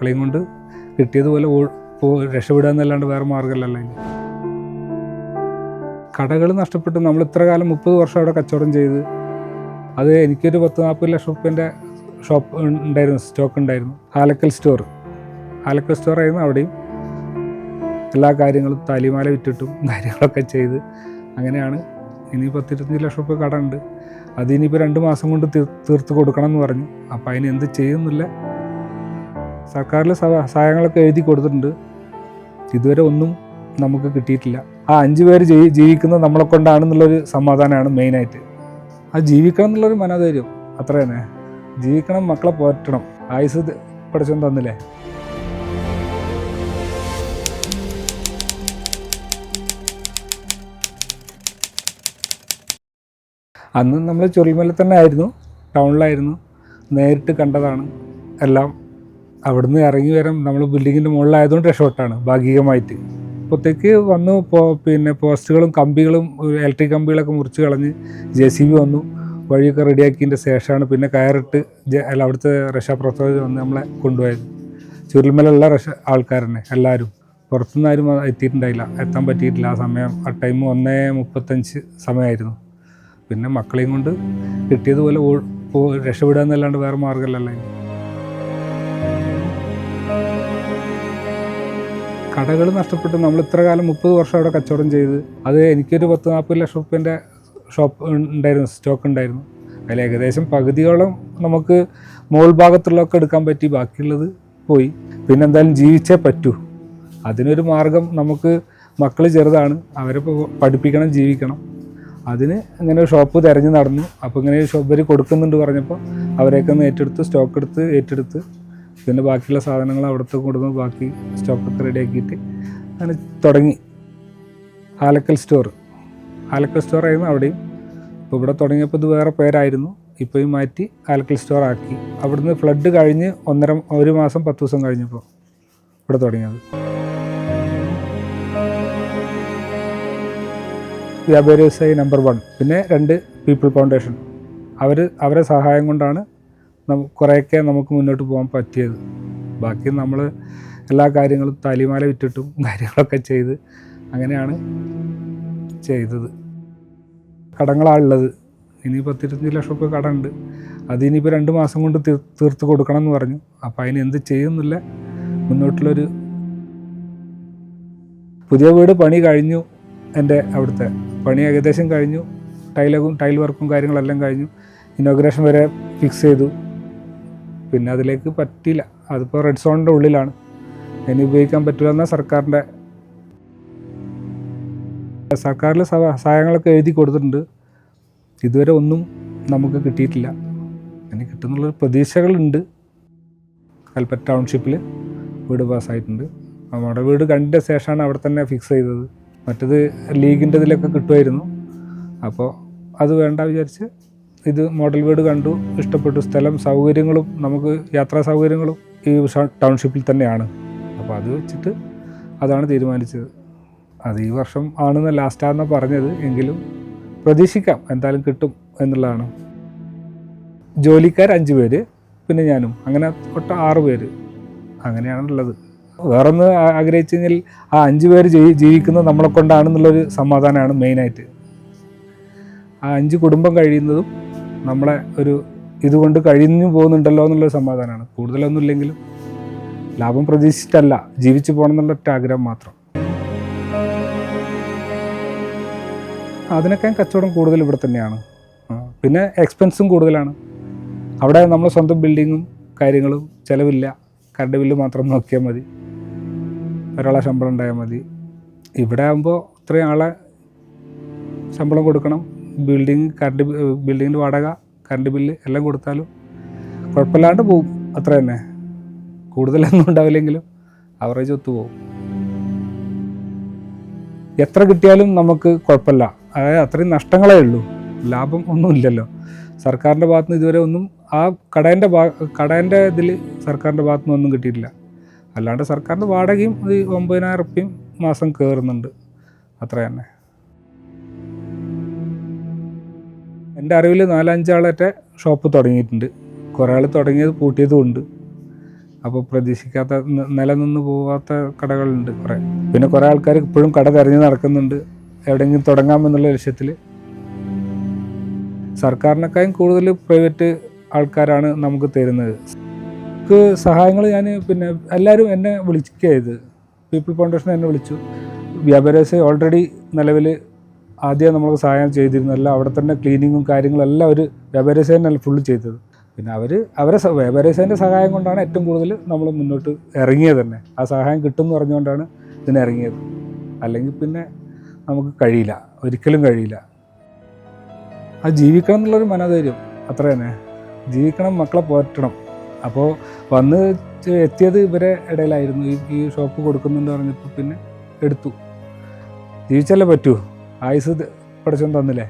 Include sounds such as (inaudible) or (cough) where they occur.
മക്കളെയും കൊണ്ട് കിട്ടിയതുപോലെ രക്ഷപ്പെടുക എന്നല്ലാണ്ട് വേറെ മാർഗമല്ലല്ലോ ഇനി. കടകൾ നഷ്ടപ്പെട്ട്. നമ്മൾ ഇത്ര കാലം മുപ്പത് വർഷം അവിടെ കച്ചവടം ചെയ്ത് അത് എനിക്കൊരു പത്ത് നാൽപ്പത് ലക്ഷം റുപ്യന്റെ ഷോപ്പ് ഉണ്ടായിരുന്നു സ്റ്റോക്ക് ഉണ്ടായിരുന്നു. ആലക്കൽ സ്റ്റോർ. ആലക്കൽ സ്റ്റോർ ആയിരുന്നു അവിടെയും. എല്ലാ കാര്യങ്ങളും താലിമാല വിറ്റിട്ടും കാര്യങ്ങളൊക്കെ ചെയ്ത് അങ്ങനെയാണ്. ഇനി പത്തിരുപത്തഞ്ച് ലക്ഷം റുപ്യ കട ഉണ്ട്. അതിനിപ്പോൾ രണ്ട് മാസം കൊണ്ട് തീർ- തീർത്ത് കൊടുക്കണം എന്ന് പറഞ്ഞു. അപ്പോൾ അതിന് എന്ത് ചെയ്യുന്നില്ല. സർക്കാരിൽ സഹ- സഹായങ്ങളൊക്കെ എഴുതി കൊടുത്തിട്ടുണ്ട്. ഇതുവരെ ഒന്നും നമുക്ക് കിട്ടിയിട്ടില്ല. ആ അഞ്ച് പേര് ജീവി ജീവിക്കുന്നത് നമ്മളെ കൊണ്ടാണെന്നുള്ളൊരു സമാധാനമാണ് മെയിനായിട്ട്. ആ ജീവിക്കണം എന്നുള്ളൊരു മനോധൈര്യം അത്ര തന്നെ. ജീവിക്കണം മക്കളെ പോറ്റണം ആയുസ് പഠിച്ചോണ്ട് തന്നില്ലേ അന്ന് നമ്മൾ ചുരുൾമല തന്നെ ആയിരുന്നു ടൗണിലായിരുന്നു. നേരിട്ട് കണ്ടതാണ് എല്ലാം. അവിടുന്ന് ഇറങ്ങി വരാൻ നമ്മൾ ബിൽഡിങ്ങിന്റെ മുകളിലായതുകൊണ്ട് രക്ഷപ്പെട്ടാണ് ഭാഗികമായിട്ട്. അപ്പോഴത്തേക്ക് വന്നു പോ പിന്നെ പോസ്റ്റുകളും കമ്പികളും ഇലക്ട്രിക് കമ്പികളൊക്കെ മുറിച്ച് കളഞ്ഞ് ജെ സി ബി വന്നു. വഴിയൊക്കെ റെഡിയാക്കിയതിന്റെ ശേഷമാണ് പിന്നെ കയറിട്ട് അല്ല അവിടുത്തെ രക്ഷാപ്രവർത്തകർ വന്ന് നമ്മളെ കൊണ്ടുപോയത്. ചുരുൾമലുള്ള രക്ഷ ആൾക്കാരനെ എല്ലാവരും. പുറത്തുനിന്ന് ആരും എത്തിയിട്ടുണ്ടായില്ല. എത്താൻ പറ്റിയിട്ടില്ല. ആ സമയം ആ ടൈം ഒന്നേ മുപ്പത്തഞ്ച് സമയമായിരുന്നു. പിന്നെ മക്കളെയും കൊണ്ട് കിട്ടിയതുപോലെ രക്ഷപ്പെടുക എന്നല്ലാണ്ട് വേറെ മാർഗമല്ലല്ലോ കടകൾ നഷ്ടപ്പെട്ട് നമ്മൾ ഇത്ര കാലം മുപ്പത് വർഷം അവിടെ കച്ചവടം ചെയ്ത് അത് എനിക്കൊരു പത്ത് നാൽപ്പത് ലക്ഷം റുപ്യന്റെ ഷോപ്പ് ഉണ്ടായിരുന്നു സ്റ്റോക്ക് ഉണ്ടായിരുന്നു. അതിൽ ഏകദേശം പകുതിയോളം നമുക്ക് മോൾ ഭാഗത്തുള്ളതൊക്കെ എടുക്കാൻ പറ്റി ബാക്കിയുള്ളത് പോയി. പിന്നെ എന്തായാലും ജീവിച്ചേ പറ്റൂ. അതിനൊരു മാർഗം നമുക്ക് മക്കൾ ചെറുതാണ് അവരെ പഠിപ്പിക്കണം ജീവിക്കണം. അതിന് ഇങ്ങനെ ഒരു ഷോപ്പ് തിരഞ്ഞ് നടന്നു. അപ്പോൾ ഇങ്ങനെ ഷോപ്പ് ഇവർ കൊടുക്കുന്നുണ്ട് പറഞ്ഞപ്പോൾ അവരെയൊക്കെ ഒന്ന് ഏറ്റെടുത്ത് സ്റ്റോക്ക് എടുത്ത് ഏറ്റെടുത്ത് പിന്നെ ബാക്കിയുള്ള സാധനങ്ങൾ അവിടുത്തെ കൊടുന്ന് ബാക്കി സ്റ്റോക്കൊക്കെ റെഡിയാക്കിയിട്ട് അങ്ങനെ തുടങ്ങി. ആലക്കൽ സ്റ്റോർ ആലക്കൽ സ്റ്റോർ ആയിരുന്നു അവിടെയും. ഇപ്പോൾ ഇവിടെ തുടങ്ങിയപ്പോൾ ഇത് വേറെ പേരായിരുന്നു. ഇപ്പോൾ മാറ്റി ആലക്കൽ സ്റ്റോർ ആക്കി. അവിടുന്ന് ഫ്ലഡ് കഴിഞ്ഞ് ഒന്നര ഒരു മാസം പത്ത് ദിവസം കഴിഞ്ഞപ്പോൾ ഇവിടെ തുടങ്ങിയത്. വ്യാപാരി വ്യവസായി നമ്പർ വൺ പിന്നെ രണ്ട് പീപ്പിൾ ഫൗണ്ടേഷൻ അവർ അവരെ സഹായം കൊണ്ടാണ് കുറേയൊക്കെ നമുക്ക് മുന്നോട്ട് പോകാൻ പറ്റിയത്. ബാക്കി നമ്മൾ എല്ലാ കാര്യങ്ങളും താലിമാല വിറ്റിട്ടും (laughs) കാര്യങ്ങളൊക്കെ ചെയ്ത് അങ്ങനെയാണ് ചെയ്തത്. കടങ്ങളാണ് ഉള്ളത് ഇനി പത്തിരുപത്തഞ്ച് ലക്ഷം റുപ്യ കടമുണ്ട് അത് ഇനിയിപ്പോൾ രണ്ട് മാസം കൊണ്ട് തീർത്ത് കൊടുക്കണം എന്ന് പറഞ്ഞു. അപ്പോൾ അതിന് എന്ത് ചെയ്യുന്നില്ല മുന്നോട്ടുള്ളൊരു പുതിയ വീട് പണി കഴിഞ്ഞു. എന്റെ അവിടുത്തെ പണി ഏകദേശം കഴിഞ്ഞു. ടൈലും ടൈൽ വർക്കും കാര്യങ്ങളെല്ലാം കഴിഞ്ഞു. ഇനോഗ്രേഷൻ വരെ ഫിക്സ് ചെയ്തു. പിന്നെ അതിലേക്ക് പറ്റിയില്ല. അതിപ്പോൾ റെഡ് സോണിന്റെ ഉള്ളിലാണ്. ഇനി ഉപയോഗിക്കാൻ പറ്റില്ല എന്നാൽ സർക്കാരിന്റെ സർക്കാരിൽ സഹായങ്ങളൊക്കെ എഴുതി കൊടുത്തിട്ടുണ്ട്. ഇതുവരെ ഒന്നും നമുക്ക് കിട്ടിയിട്ടില്ല. ഇനി കിട്ടുന്നുള്ള പ്രതീക്ഷകളുണ്ട്. കൽപ്പറ്റ ടൗൺഷിപ്പിൽ വീട് പാസ്സായിട്ടുണ്ട് നമ്മുടെ വീട് കണ്ട ശേഷമാണ് അവിടെ തന്നെ ഫിക്സ് ചെയ്തത്. മറ്റത് ലീഗിന്റെ ഇതിലൊക്കെ കിട്ടുമായിരുന്നു. അപ്പോൾ അത് വേണ്ട വിചാരിച്ച് ഇത് മോഡൽ വീട് കണ്ടു ഇഷ്ടപ്പെട്ടു. സ്ഥലം സൗകര്യങ്ങളും നമുക്ക് യാത്രാ സൗകര്യങ്ങളും ഈ ടൗൺഷിപ്പിൽ തന്നെയാണ്. അപ്പോൾ അത് വെച്ചിട്ട് അതാണ് തീരുമാനിച്ചത്. അത് ഈ വർഷം ആണെന്ന് ലാസ്റ്റാണെന്ന് പറഞ്ഞത് എങ്കിലും പ്രതീക്ഷിക്കാം എന്തായാലും കിട്ടും എന്നുള്ളതാണ്. ജോലിക്കാർ അഞ്ച് പേര് പിന്നെ ഞാനും. അങ്ങനെ ഒട്ട ആറ് പേര്. അങ്ങനെയാണുള്ളത്. വേറൊന്ന് ആഗ്രഹിച്ചു കഴിഞ്ഞാൽ ആ അഞ്ച് പേര് ജീവിക്കുന്നത് നമ്മളെ കൊണ്ടാണെന്നുള്ളൊരു സമാധാനമാണ് മെയിനായിട്ട് ആ അഞ്ച് കുടുംബം കഴിയുന്നതും നമ്മളെ ഒരു ഇതുകൊണ്ട് കഴിഞ്ഞു പോകുന്നുണ്ടല്ലോ എന്നുള്ളൊരു സമാധാനമാണ്. കൂടുതലൊന്നും ഇല്ലെങ്കിലും ലാഭം പ്രതീക്ഷിച്ചിട്ടല്ല ജീവിച്ചു പോകണം എന്നുള്ള ഒറ്റ ആഗ്രഹം മാത്രം. അതിനൊക്കെ കച്ചവടം കൂടുതൽ ഇവിടെ തന്നെയാണ്. പിന്നെ എക്സ്പെൻസും കൂടുതലാണ്. അവിടെ നമ്മൾ സ്വന്തം ബിൽഡിങ്ങും കാര്യങ്ങളും ചിലവില്ല. കറണ്ട് ബില്ല് മാത്രം നോക്കിയാൽ മതി. ഒരാളെ ശമ്പളം ഉണ്ടായാൽ മതി. ഇവിടെ ആകുമ്പോൾ ഇത്രയും ആളെ ശമ്പളം കൊടുക്കണം. ബിൽഡിങ് കറണ്ട് ബിൽഡിങ്ങിന്റെ വാടക കറണ്ട് ബില്ല് എല്ലാം കൊടുത്താലും കുഴപ്പമില്ലാണ്ട് പോവും അത്ര തന്നെ. കൂടുതലൊന്നും ഉണ്ടാവില്ലെങ്കിലും അവറേജ് ഒത്തു പോകും. എത്ര കിട്ടിയാലും നമുക്ക് കുഴപ്പമില്ല. അതായത് അത്രയും നഷ്ടങ്ങളേ ഉള്ളൂ. ലാഭം ഒന്നുമില്ലല്ലോ സർക്കാരിന്റെ ഭാഗത്തുനിന്ന് ഇതുവരെ ഒന്നും ആ കടേന്റെ ഭാ കടേന്റെ ഇതിൽ സർക്കാരിന്റെ ഭാഗത്തുനിന്ന് ഒന്നും കിട്ടിയിട്ടില്ല. അല്ലാണ്ട് സർക്കാരിന്റെ വാടകയും ഈ ഒമ്പതിനായിരം റുപ്യയും മാസം കയറുന്നുണ്ട് അത്ര തന്നെ. എന്റെ അറിവിൽ നാലഞ്ചാളൊക്കെ ഷോപ്പ് തുടങ്ങിയിട്ടുണ്ട്. കുറേ ആൾ തുടങ്ങിയത് പൂട്ടിയതും ഉണ്ട്. അപ്പോൾ പ്രതീക്ഷിക്കാത്ത നിലനിന്ന് പോകാത്ത കടകളുണ്ട് കുറേ. പിന്നെ കുറേ ആൾക്കാർ ഇപ്പോഴും കട തിരഞ്ഞ് നടക്കുന്നുണ്ട്. എവിടെയെങ്കിലും തുടങ്ങാമെന്നുള്ള ലക്ഷ്യത്തിൽ. സർക്കാരിനേക്കാളും കൂടുതൽ പ്രൈവറ്റ് ആൾക്കാരാണ് നമുക്ക് തരുന്നത്. നമുക്ക് സഹായങ്ങൾ ഞാൻ പിന്നെ എല്ലാവരും എന്നെ വിളിക്കുക ഇത് പീപ്പിൾ ഫൗണ്ടേഷൻ എന്നെ വിളിച്ചു. വ്യാപാരസ് ഓൾറെഡി നിലവിൽ ആദ്യം നമുക്ക് സഹായം ചെയ്തിരുന്നല്ല അവിടെ തന്നെ ക്ലീനിങ്ങും കാര്യങ്ങളെല്ലാം അവർ വ്യാപാരേഴ്സ് തന്നെയല്ല ഫുള്ള് ചെയ്തത്. പിന്നെ അവർ അവരെ വ്യാപാരസേന്റെ സഹായം കൊണ്ടാണ് ഏറ്റവും കൂടുതൽ നമ്മൾ മുന്നോട്ട് ഇറങ്ങിയത് തന്നെ. ആ സഹായം കിട്ടും എന്ന് പറഞ്ഞുകൊണ്ടാണ് ഇതിന് ഇറങ്ങിയത്. അല്ലെങ്കിൽ പിന്നെ നമുക്ക് കഴിയില്ല ഒരിക്കലും കഴിയില്ല. ആ ജീവിക്കണം എന്നുള്ളൊരു മനോധൈര്യം അത്ര തന്നെ. ജീവിക്കണം മക്കളെ പോറ്റണം അപ്പോൾ വന്ന് എത്തിയത് ഇവരെ ഇടയിലായിരുന്നു. ഈ ഈ ഷോപ്പ് കൊടുക്കുന്നുണ്ട് പറഞ്ഞപ്പോൾ പിന്നെ എടുത്തു. ജീവിച്ചല്ലേ പറ്റൂ? ആയുസ് പഠിച്ചോണ്ട് തന്നില്ലേ?